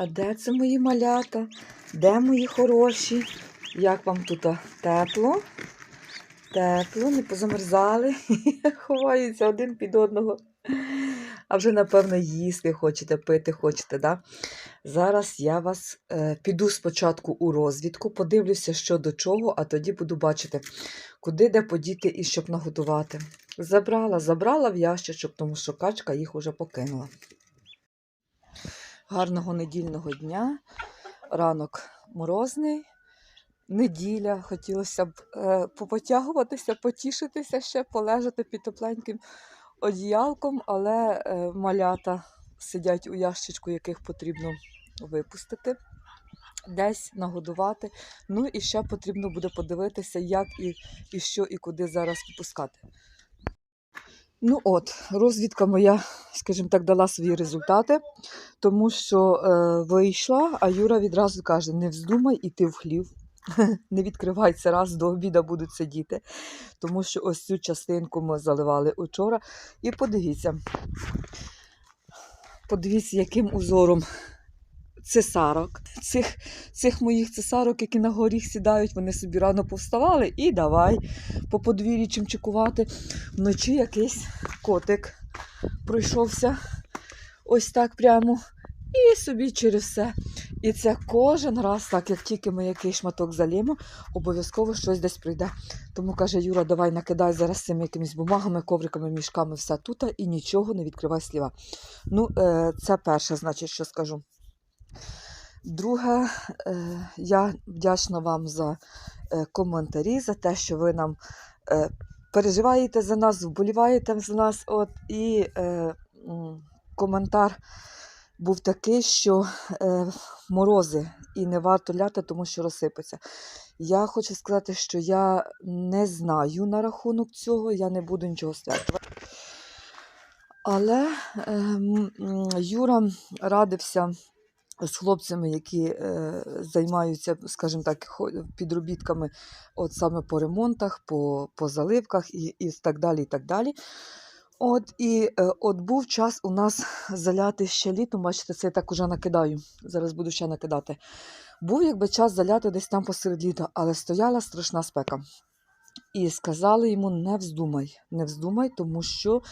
А де це мої малята? Де мої хороші? Як вам тут тепло? Тепло, не позамерзали. Ховаються один під одного. А вже, напевно, їсти хочете, пити хочете, да? Зараз я вас е, піду спочатку у розвідку, подивлюся, що до чого, а тоді буду бачити, куди де подіти і щоб наготувати. Забрала, забрала в ящичок, тому що качка їх уже покинула. Гарного недільного дня. Ранок морозний. Неділя. Хотілося б е, попотягуватися, потішитися ще, полежати під тепленьким одіялком, але е, малята сидять у ящичку, яких потрібно випустити, десь нагодувати. Ну і ще потрібно буде подивитися, як і, і що, і куди зараз випускати. Ну от, розвідка моя, скажімо так, дала свої результати, тому що е, вийшла, а Юра відразу каже: не вздумай іти в хлів. Не відкривайся раз до обіда будуть сидіти, тому що ось цю частинку ми заливали учора. І подивіться, подивіться, яким узором цесарок. Цих, цих моїх цесарок, які на горіх сідають, вони собі рано повставали і давай по подвір'ї чимчикувати. Вночі якийсь котик пройшовся ось так прямо. І собі через все. І це кожен раз, так як тільки ми який шматок залімо, обов'язково щось десь прийде. Тому каже Юра, давай накидай зараз цими якимись бумагами, ковриками, мішками, все тут і нічого не відкривай сліва. Ну, е, це перше, значить, що скажу. Друге, е, я вдячна вам за е, коментарі, за те, що ви нам е, переживаєте за нас, вболіваєте за нас. От, і коментар був такий, що морози і не варто ляти, тому що розсипеться. Я хочу сказати, що я не знаю на рахунок цього, я не буду нічого стверджувати. Але е, м, м, Юра радився з хлопцями, які е, займаються, скажімо так, підробітками от саме по ремонтах, по, по заливках і, і так далі. і так далі. От і е, от був час у нас заляти ще літом. Бачите, це я так уже накидаю. Зараз буду ще накидати. Був якби час заляти десь там посеред літа, але стояла страшна спека. І сказали йому: не вздумай, не вздумай, тому що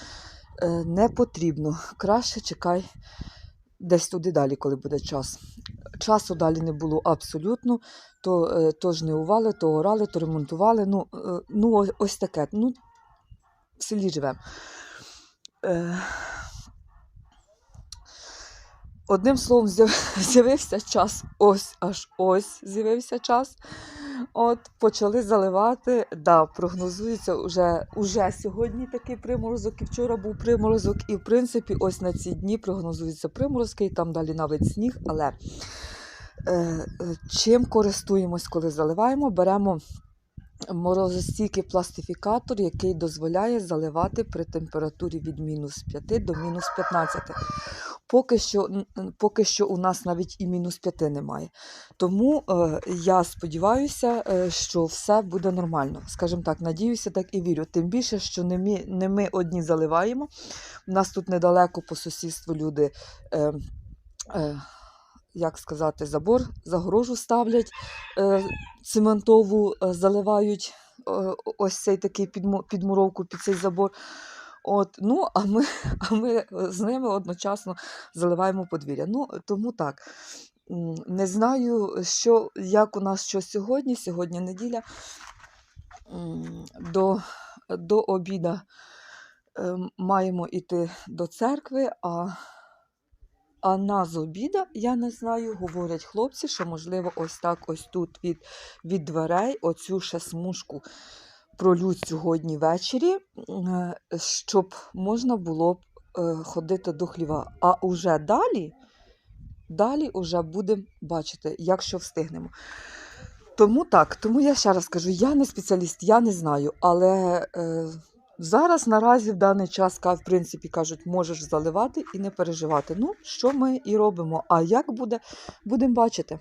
е, не потрібно. Краще чекай десь туди далі, коли буде час. Часу далі не було абсолютно. То, е, то жнивували, то орали, то ремонтували. Ну, е, ну ось таке. Ну, в селі живемо. Е, Одним словом, з'явився час, ось аж ось з'явився час. От почали заливати. Да, прогнозується уже, уже сьогодні такий приморозок, і вчора був приморозок, і в принципі, ось на ці дні прогнозуються приморозки, і там далі навіть сніг. Але е, е, чим користуємось, коли заливаємо? Беремо морозостійкий пластифікатор, який дозволяє заливати при температурі від мінус 5 до мінус 15. Поки що, поки що у нас навіть і мінус 5 немає. Тому е, я сподіваюся, е, що все буде нормально. Скажімо так, надіюся, так і вірю. Тим більше, що не ми, не ми одні заливаємо. У нас тут недалеко по сусідству люди. Е, е, як сказати, забор, загорожу ставлять, е, цементову е, заливають ось цей такий підмуровку під цей забор. От, ну, а ми, а ми з ними одночасно заливаємо подвір'я. Ну, тому так. Не знаю, що, як у нас що сьогодні. Сьогодні неділя. До, до обіда е, маємо йти до церкви, а а на з обіда, я не знаю, говорять хлопці, що можливо ось так ось тут від, від дверей оцю ще смужку пролють сьогодні ввечері, е, щоб можна було б е, ходити до хліва. А уже далі, далі уже будемо бачити, якщо встигнемо. Тому так, тому я ще раз кажу, я не спеціаліст, я не знаю, але е, зараз наразі в даний час, в принципі, кажуть, можеш заливати і не переживати. Ну, що ми і робимо. А як буде, будемо бачити.